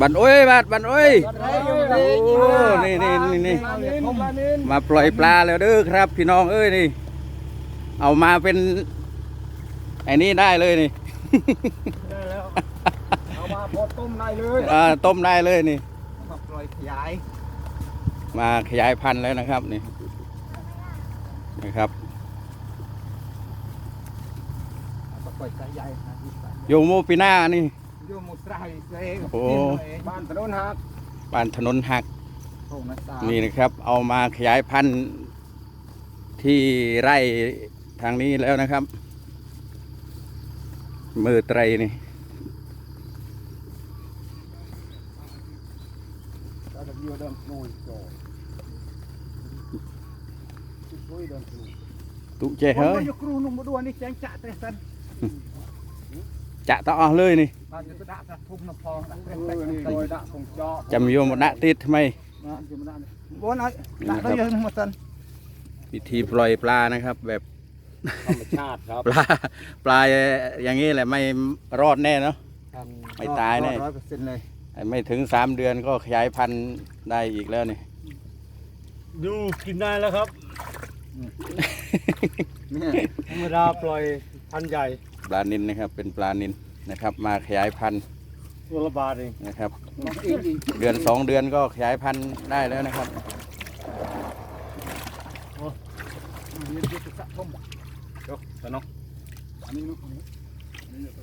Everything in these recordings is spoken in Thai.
บันโอ้ยบาดบันโอ้ยโอ้นี่นี่นี่นี่มาปล่อยปลาแล้วเด้อครับ พี่น้องเอ้ยนี่ เอามาเป็นไอ้นี่ได้เลยนี่เอามาพอต้มได้เลยอ่าต้มได้เลยนี่มาปล่อยขยาย มาขยายพันธุ์แล้วนะครับนี่นะครับปล่อยขยายโยโมปีหน้านี่ โยมุสราอิสราเอลโอ้ บ้านถนนหักบ้านถนนหักโอ้นัสตานี่นะครับ เอามาขยายพันธุ์ที่ไร่ทางนี้แล้วนะครับ มือไตรนี่เราจะอยู่เดิมนุยโจนุยเดิมนุยตุเจเฮ้ย ยกครูนุ่มมาด้วยนี่แจ้งจะเตะสัน จะต่อเลยนี่มาจะตะตะทุ่มน้ำพองตะเตะตะโดยดะคงจอจำโยมดะติดทำไมนะจะมาได้บนไอ้ดะได้ยังมาสันวิธีปล่อยปลานะครับ แบบธรรมชาติครับปลาปลาอย่างนี้แหละไม่รอดแน่เนาะไม่ตายแน่ร้อยเปอร์เซ็นต์เลยไม่ถึงสามเดือนก็ขยายพันธุ์ได้อีกแล้วนี่ดูกินได้แล้วครับเนี่ยธรรมดาปล่อยพันธุ์ใหญ่ ปลานินนะครับ เป็นปลานิน นะครับ มาขยายพันธุ์ตัวละบาทเองนะครับน้องอีกอีกเดือนสองเดือนก็ขยายพันธุ์ได้แล้วนะครับนี่จะสะสมเดี๋ยวแต่น้องอันนี้นุ๊กอันนี้อันนี้จะ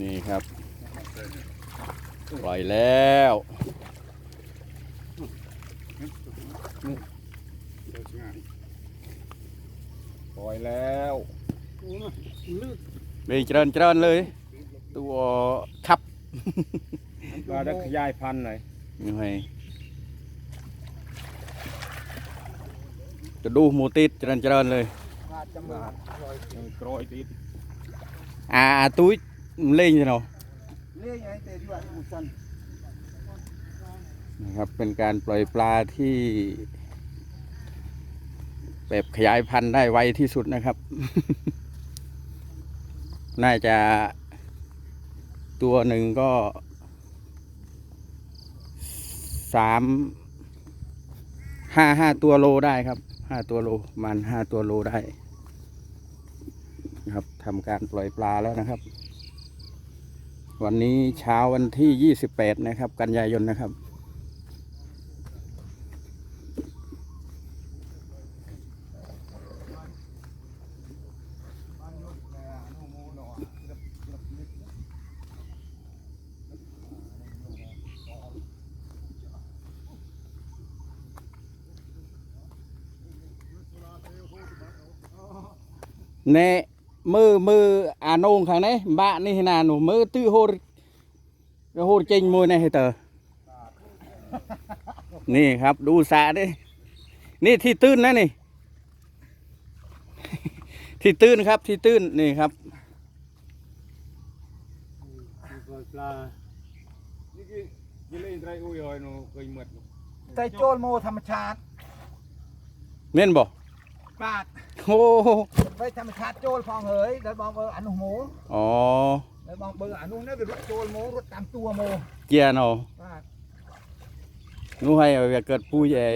นี่ครับ ปล่อยแล้วปล่อยแล้วมีเจริญเจริญเลย ตัวขับก็ได้ขยายพันธุ์หน่อยยังไงจะดูหมูติดเจริญเจริญเลยจะมาปล่อยกรอยติดอ่าตุ้ยเล่งใช่เนาะเลี้ยงไงเตะด้วยมุสันนะครับเป็นการปล่อยปลาที่ แบบขยายพันธุ์ได้ไวที่สุดนะครับ น่าจะ ตัวหนึ่งก็สามห้าห้าตัวโลได้ครับห้าตัวโลมันห้าตัวโลได้นะครับทำการปล่อยปลาแล้วนะครับ วันนี้เช้าวันที่ยี่สิบแปดนะครับ กันยายนนะครับ เนมือมืออาโนงข้างนี้บ้านนี่นาหนูมือตื้อโหดโหดจริงมวยในให้เตอนี่ครับดูสระดินี่ที่ตื้นนะนี่ ที่ตื้นครับที่ตื้นนี่ครับปล่อยปลานี่คือยิเล่นไรอุ้ยหอยนูเคยหมดแต่โจรโมธรรมชาติเม่นบอก ปาดโอ้โหไว้ธรรมชาติโจรฟองเหยเดี๋ยวบอกเบอร์อนุโมอ๋อเดี๋ยวบอกเบอร์อนุนี่เป็นรถโจรโมรถตามตัวโมเจียเนาะปาดนู้ให้เอาเกิดปุ้ยไอ้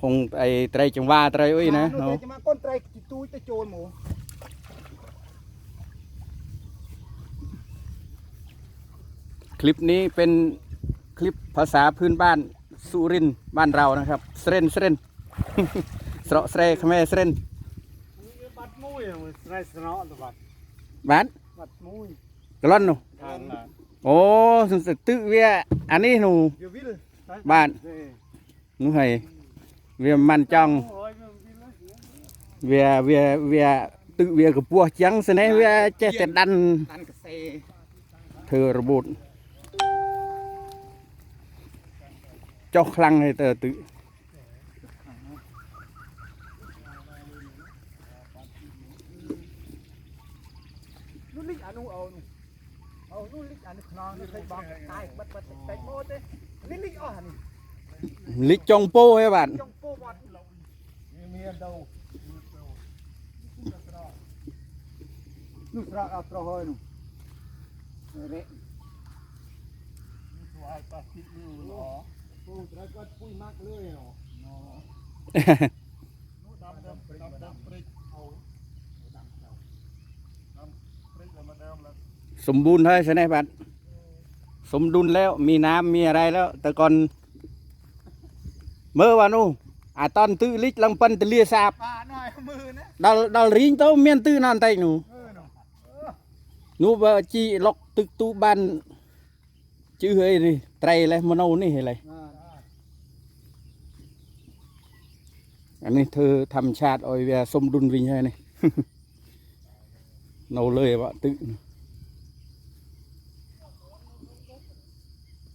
คงไอ้ไตรจังหว่าไตรอุ้ยนะเนาเนาะจะมาก้นไตรจิตุ้ยแต่โจรโมคลิปนี้เป็นคลิปภาษาพื้นบ้านสุรินทร์บ้านเรานะครับ เสรนเสรน ស្រកស្រែខ្មែរស្រិនបាត់មួយស្រែស្រកទៅបាត់បាត់បាត់មួយកន្លន់នោះអូសំសឹកទឹកវាអានេះនោះបាទនោះហើយវាមិនចង់វាវាវាទឹកវាកពស់ចឹងស្នេះវាចេះតែដាន់ដាន់កសេធ្វើរបូតចុះខ្លាំងហើយទៅទឹក លិចអានេះខ្នងនេះឃើញបងតែបិទបិទតិចមកទេនេះលិចអស់អានេះលិចចុងពោហ៎បាទចុងពោបាត់មានដោនោះស្រកអត់ត្រោះហើយនោះរេនោះឲ្យប៉ះទីនោះល្អពូត្រូវគាត់ពុយម៉ាក់លឿយណោនោះដាំដើមព្រៃដាំព្រៃអូដាំទៅដាំព្រៃដល់មកដើមឡើង เลยเนาะนู่นดำดำดำดำปริกเอาดำดำดำปริกแล้วมาเดิมแล้วสมบูรณ์เลยใช่ไหมบัดสมดุลแล้วมีน้ำมีอะไรแล้ว แต่ก่อนเมื่อวานนู้อาตอนตื้อลิกลังปันตะเลียสาบป่าหน่อยมือนะด al dal ring tau mien tư nan tai nu เออเนาะ nu ba chi lok tức tu ban chữ hơi đi trai lấy mà nâu นี่เลยอ่าอันนี้เธอทำชาติออยเวียสมดุลวิญญาณนี่เนาเลยวะตึก็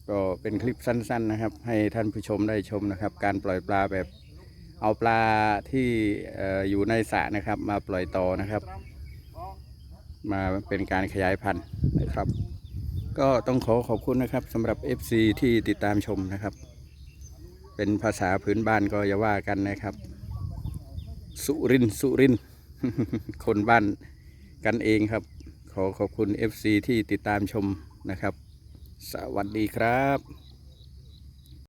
ก็เป็นคลิปสั้นๆนะครับ ให้ท่านผู้ชมได้ชมนะครับ การปล่อยปลาแบบเอาปลาที่อยู่ในสระนะครับ มาปล่อยต่อนะครับ มาเป็นการขยายพันธุ์นะครับ ก็ต้องขอขอบคุณนะครับสำหรับ FC ที่ติดตามชมนะครับ เป็นภาษาพื้นบ้านก็อย่าว่ากันนะครับ สุรินสุรินคนบ้านกันเองครับ ขอขอบคุณ FC ที่ติดตามชมนะครับ สวัสดีครับ